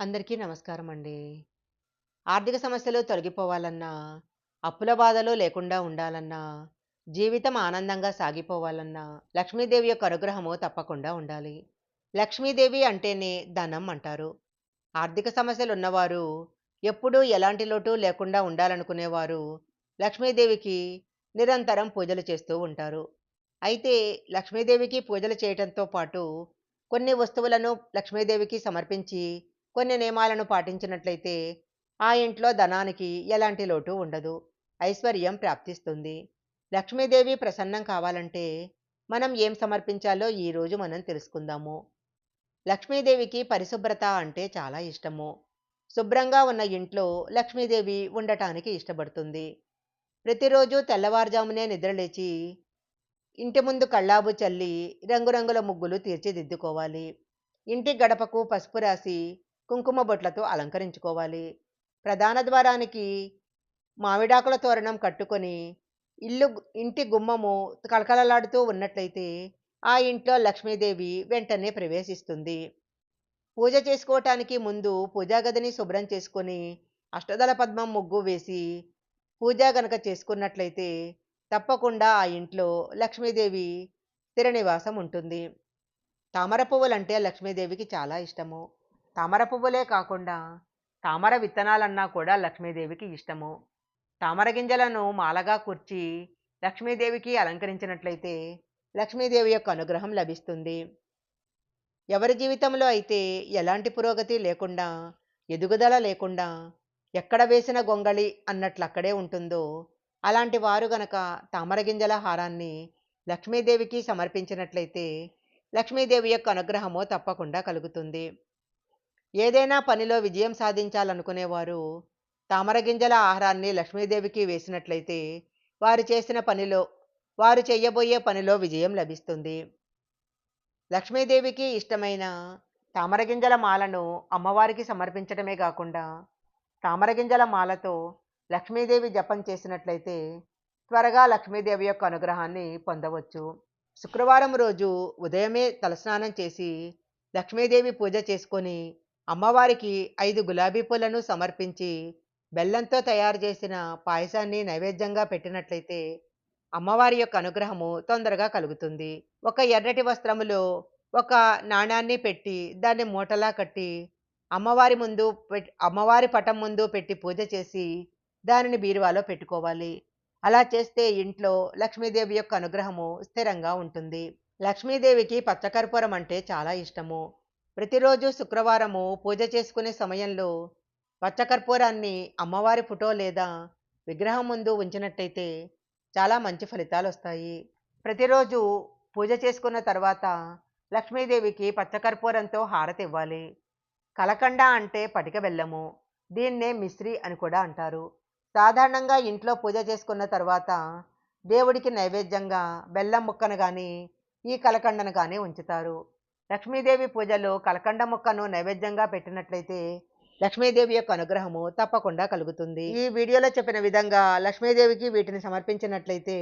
అందరికీ నమస్కారం అండి. ఆర్థిక సమస్యలు తొలగిపోవాలన్నా, అప్పుల బాధలు లేకుండా ఉండాలన్నా, జీవితం ఆనందంగా సాగిపోవాలన్నా, లక్ష్మీదేవి యొక్క అనుగ్రహము తప్పకుండా ఉండాలి. లక్ష్మీదేవి అంటేనే ధనం అంటారు. ఆర్థిక సమస్యలు ఉన్నవారు, ఎప్పుడూ ఎలాంటి లోటు లేకుండా ఉండాలనుకునేవారు, లక్ష్మీదేవికి నిరంతరం పూజలు చేస్తూ ఉంటారు. అయితే లక్ష్మీదేవికి పూజలు చేయటంతో పాటు, కొన్ని వస్తువులను లక్ష్మీదేవికి సమర్పించి, కొన్ని నియమాలను పాటించినట్లయితే, ఆ ఇంట్లో ధనానికి ఎలాంటి లోటు ఉండదు. ఐశ్వర్యం ప్రాప్తిస్తుంది. లక్ష్మీదేవి ప్రసన్నం కావాలంటే, మనం ఏం సమర్పించాలో ఈరోజు మనం తెలుసుకుందాము. లక్ష్మీదేవికి పరిశుభ్రత అంటే చాలా ఇష్టము. శుభ్రంగా ఉన్న ఇంట్లో లక్ష్మీదేవి ఉండటానికి ఇష్టపడుతుంది. ప్రతిరోజు తెల్లవారుజామునే నిద్రలేచి, ఇంటి ముందు కళ్ళాబు చల్లి, రంగురంగుల ముగ్గులు తీర్చిదిద్దుకోవాలి. ఇంటి గడపకు పసుపు రాసి, కుంకుమ బొట్లతో అలంకరించుకోవాలి. ప్రధాన ద్వారానికి మామిడాకుల తోరణం కట్టుకొని, ఇల్లు ఇంటి గుమ్మము కళకళలాడుతూ ఉన్నట్లయితే, ఆ ఇంట్లో లక్ష్మీదేవి వెంటనే ప్రవేశిస్తుంది. పూజ చేసుకోవటానికి ముందు పూజా గదిని శుభ్రం చేసుకొని, అష్టదళ పద్మం ముగ్గు వేసి, పూజ గనక చేసుకున్నట్లయితే, తప్పకుండా ఆ ఇంట్లో లక్ష్మీదేవి స్థిర నివాసం ఉంటుంది. తామర పువ్వులంటే లక్ష్మీదేవికి చాలా ఇష్టము. తామర పువ్వులే కాకుండా, తామర విత్తనాలన్నా కూడా లక్ష్మీదేవికి ఇష్టము. తామర గింజలను మాలగా కూర్చి, లక్ష్మీదేవికి అలంకరించినట్లయితే, లక్ష్మీదేవి యొక్క అనుగ్రహం లభిస్తుంది. ఎవరి జీవితంలో అయితే ఎలాంటి పురోగతి లేకుండా, ఎదుగుదల లేకుండా, ఎక్కడ వేసిన గొంగళి అన్నట్లు అక్కడే ఉంటుందో, అలాంటి వారు గనక తామర గింజల హారాన్ని లక్ష్మీదేవికి సమర్పించినట్లయితే, లక్ష్మీదేవి యొక్క అనుగ్రహము తప్పకుండా కలుగుతుంది. ఏదైనా పనిలో విజయం సాధించాలనుకునేవారు, తామరగింజల ఆహారాన్ని లక్ష్మీదేవికి వేసినట్లయితే, వారు చేసిన పనిలో వారు చేయబోయే పనిలో విజయం లభిస్తుంది. లక్ష్మీదేవికి ఇష్టమైన తామరగింజల మాలను అమ్మవారికి సమర్పించడమే కాకుండా, తామరగింజల మాలతో లక్ష్మీదేవి జపం చేసినట్లయితే, త్వరగా లక్ష్మీదేవి యొక్క అనుగ్రహాన్ని పొందవచ్చు. శుక్రవారం రోజు ఉదయమే తలస్నానం చేసి, లక్ష్మీదేవి పూజ చేసుకొని, అమ్మవారికి ఐదు గులాబీ పూలను సమర్పించి, బెల్లంతో తయారు చేసిన పాయసాన్ని నైవేద్యంగా పెట్టినట్లయితే, అమ్మవారి యొక్క అనుగ్రహము తొందరగా కలుగుతుంది. ఒక ఎర్రటి వస్త్రములో ఒక నాణాన్ని పెట్టి, దాన్ని మూటలా కట్టి, అమ్మవారి ముందు అమ్మవారి పటం ముందు పెట్టి పూజ చేసి, దానిని బీరువాలో పెట్టుకోవాలి. అలా చేస్తే ఇంట్లో లక్ష్మీదేవి యొక్క అనుగ్రహము స్థిరంగా ఉంటుంది. లక్ష్మీదేవికి పచ్చకర్పూరం అంటే చాలా ఇష్టము. ప్రతిరోజు శుక్రవారము పూజ చేసుకునే సమయంలో పచ్చకర్పూరాన్ని అమ్మవారి ఫోటో లేదా విగ్రహం ముందు ఉంచినట్టయితే చాలా మంచి ఫలితాలు వస్తాయి. ప్రతిరోజు పూజ చేసుకున్న తర్వాత లక్ష్మీదేవికి పచ్చకర్పూరంతో హారతి ఇవ్వాలి. కలకండ అంటే పటిక బెల్లము. దీన్నే మిశ్రి అని కూడా అంటారు. సాధారణంగా ఇంట్లో పూజ చేసుకున్న తర్వాత దేవుడికి నైవేద్యంగా బెల్లం ముక్కను కానీ, ఈ కలకండను కానీ ఉంచుతారు. లక్ష్మీదేవి పూజలో కలకండ ముక్కను నైవేద్యంగా పెట్టినట్లయితే, లక్ష్మీదేవి యొక్క అనుగ్రహము తప్పకుండా కలుగుతుంది. ఈ వీడియోలో చెప్పిన విధంగా లక్ష్మీదేవికి వీటిని సమర్పించినట్లయితే,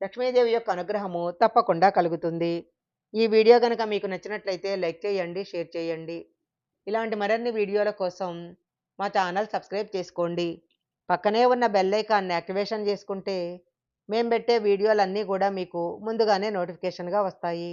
లక్ష్మీదేవి యొక్క అనుగ్రహము తప్పకుండా కలుగుతుంది. ఈ వీడియో కనుక మీకు నచ్చినట్లయితే లైక్ చేయండి, షేర్ చేయండి. ఇలాంటి మరిన్ని వీడియోల కోసం మా ఛానల్ సబ్స్క్రైబ్ చేసుకోండి. పక్కనే ఉన్న బెల్ ఐకాన్ని యాక్టివేషన్ చేసుకుంటే, మేము పెట్టే వీడియోలన్నీ కూడా మీకు ముందుగానే నోటిఫికేషన్గా వస్తాయి.